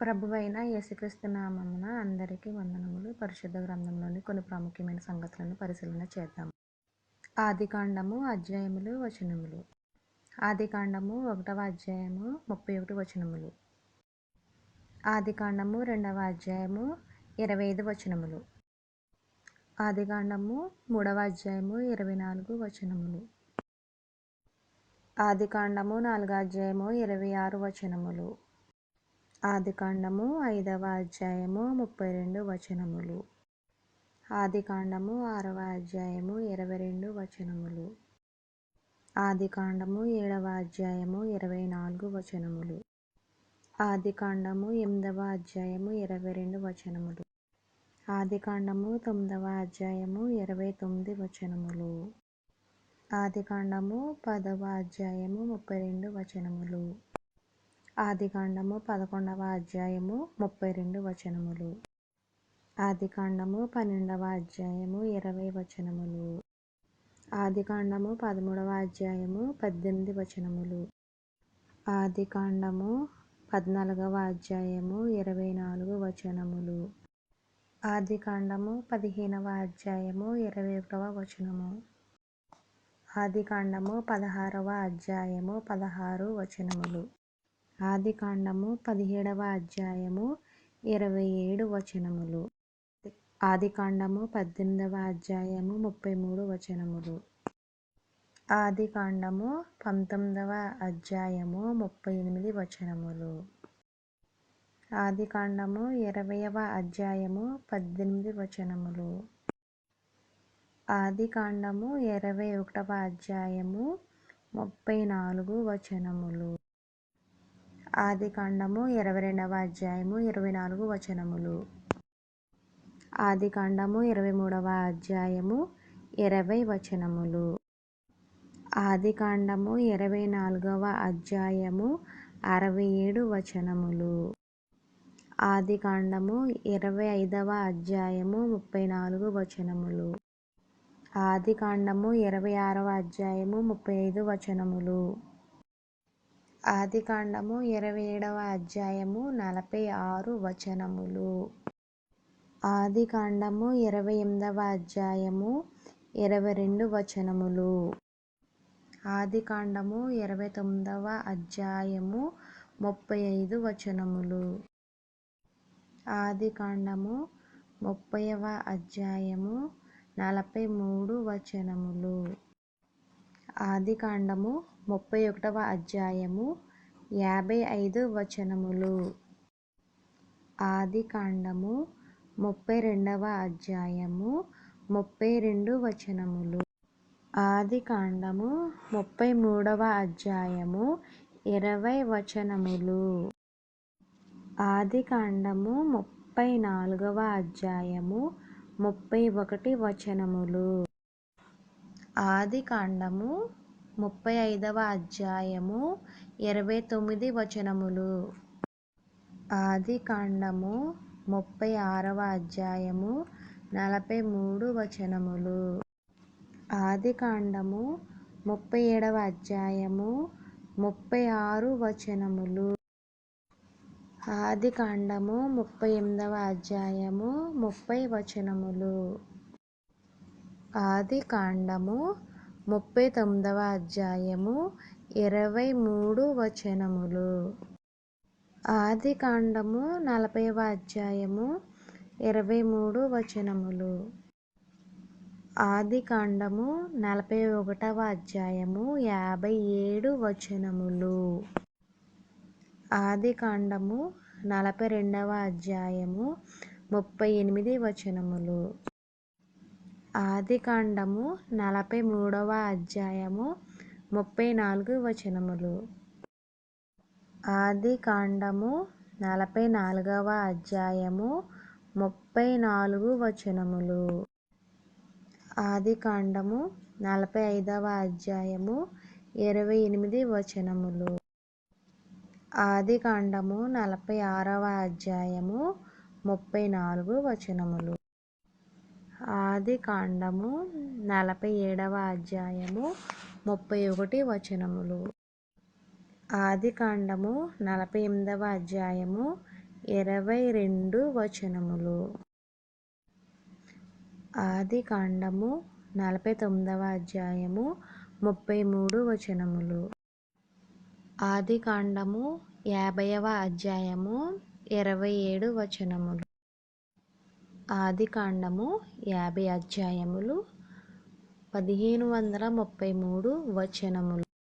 ప్రభువైన యేసుక్రీస్తు నామమున అందరికీ వందనములు. పరిశుద్ధ గ్రంథంలోని కొన్ని ప్రాముఖ్యమైన సంగతులను పరిశీలన చేద్దాం. ఆదికాండము అధ్యాయములు వచనములు. ఆదికాండము ఒకటవ అధ్యాయము ముప్పై ఒకటి వచనములు. ఆదికాండము రెండవ అధ్యాయము ఇరవై ఐదు వచనములు. ఆదికాండము మూడవ అధ్యాయము ఇరవై నాలుగు వచనములు. ఆదికాండము నాలుగో అధ్యాయము ఇరవై ఆరు వచనములు. ఆదికాండము ఐదవ అధ్యాయము ముప్పై రెండు వచనములు. ఆదికాండము ఆరవ అధ్యాయము ఇరవై రెండు వచనములు. ఆదికాండము ఏడవ అధ్యాయము ఇరవై నాలుగు వచనములు. ఆదికాండము ఎనిమిదవ అధ్యాయము ఇరవై రెండు వచనములు. ఆదికాండము తొమ్మిదవ అధ్యాయము ఇరవై తొమ్మిది వచనములు. ఆదికాండము పదవ అధ్యాయము ముప్పై రెండు వచనములు. ఆదికాండము పదకొండవ అధ్యాయము ముప్పై రెండు వచనములు. ఆదికాండము పన్నెండవ అధ్యాయము ఇరవై వచనములు. ఆదికాండము పదమూడవ అధ్యాయము పద్దెనిమిది వచనములు. ఆదికాండము పద్నాలుగవ అధ్యాయము ఇరవై నాలుగు వచనములు. ఆదికాండము పదిహేనవ అధ్యాయము ఇరవై ఒకటవ వచనము. ఆదికాండము పదహారవ అధ్యాయము పదహారు వచనములు. ఆదికాండము పదిహేడవ అధ్యాయము ఇరవై ఏడు వచనములు ఆదికాండము పద్దెనిమిదవ అధ్యాయము ముప్పై మూడు వచనములు ఆదికాండము పంతొమ్మిదవ అధ్యాయము ముప్పై ఎనిమిది వచనములు ఆదికాండము ఇరవయవ అధ్యాయము పద్దెనిమిది వచనములు. ఆదికాండము ఇరవై ఒకటవ అధ్యాయము ముప్పై నాలుగు వచనములు. ఆదికాండము ఇరవై రెండవ అధ్యాయము ఇరవై నాలుగు వచనములు. ఆదికాండము ఇరవై మూడవ అధ్యాయము ఇరవై వచనములు. ఆదికాండము ఇరవై నాలుగవ అధ్యాయము అరవై ఏడు వచనములు. ఆదికాండము ఇరవై ఐదవ అధ్యాయము ముప్పై నాలుగు వచనములు. ఆదికాండము ఇరవై ఆరవ అధ్యాయము ముప్పై ఐదు వచనములు. ఆదికాండము ఇరవై ఏడవ అధ్యాయము నలభై ఆరు వచనములు. ఆదికాండము ఇరవై ఎనిమిదవ అధ్యాయము ఇరవై రెండు వచనములు. ఆదికాండము ఇరవై తొమ్మిదవ అధ్యాయము ముప్పై ఐదు వచనములు. ఆదికాండము ముప్పైవ అధ్యాయము నలభై మూడు వచనములు. ఆదికాండము ముప్పై ఒకటవ అధ్యాయము యాభై ఐదు వచనములు. ఆదికాండము ముప్పై రెండవ అధ్యాయము ముప్పై రెండు వచనములు. ఆదికాండము ముప్పై మూడవ అధ్యాయము ఇరవై వచనములు. ఆదికాండము ముప్పై నాలుగవ అధ్యాయము ముప్పై ఒకటి వచనములు. ఆదికాండము ముప్పై ఐదవ అధ్యాయము ఇరవై తొమ్మిది వచనములు. ఆది కాండము ముప్పై ఆరవ అధ్యాయము నలభై మూడు వచనములు. ఆదికాండము ముప్పై ఏడవ అధ్యాయము ముప్పై ఆరు వచనములు. ఆదికాండము ముప్పై ఎనిమిదవ అధ్యాయము ముప్పై వచనములు. ఆది కాండము ముప్పై తొమ్మిదవ అధ్యాయము ఇరవై మూడు వచనములు. ఆదికాండము నలభైవ అధ్యాయము ఇరవై మూడు వచనములు. ఆదికాండము నలభై ఒకటవ అధ్యాయము యాభై ఏడు వచనములు. ఆదికాండము నలభై రెండవ అధ్యాయము ముప్పై ఎనిమిది వచనములు. ఆదికాండము నలభై మూడవ అధ్యాయము ముప్పై నాలుగు వచనములు. ఆదికాండము నలభై నాలుగవ అధ్యాయము ముప్పై నాలుగు వచనములు. ఆదికాండము నలభై ఐదవ అధ్యాయము ఇరవై ఎనిమిది వచనములు. ఆదికాండము నలభై ఆరవ అధ్యాయము ముప్పై నాలుగు వచనములు. ఆది కాండము నలభై ఏడవ అధ్యాయము ముప్పై ఒకటి వచనములు. ఆదికాండము నలభై ఎనిమిదవ అధ్యాయము ఇరవై రెండు వచనములు. ఆది కాండము నలభై తొమ్మిదవ అధ్యాయము ముప్పై మూడు వచనములు. ఆది కాండము యాభైవ అధ్యాయము ఇరవై ఏడు వచనములు. ఆది కాండము యాభై అధ్యాయములు పదిహేను వందల ముప్పై మూడు వచనములు.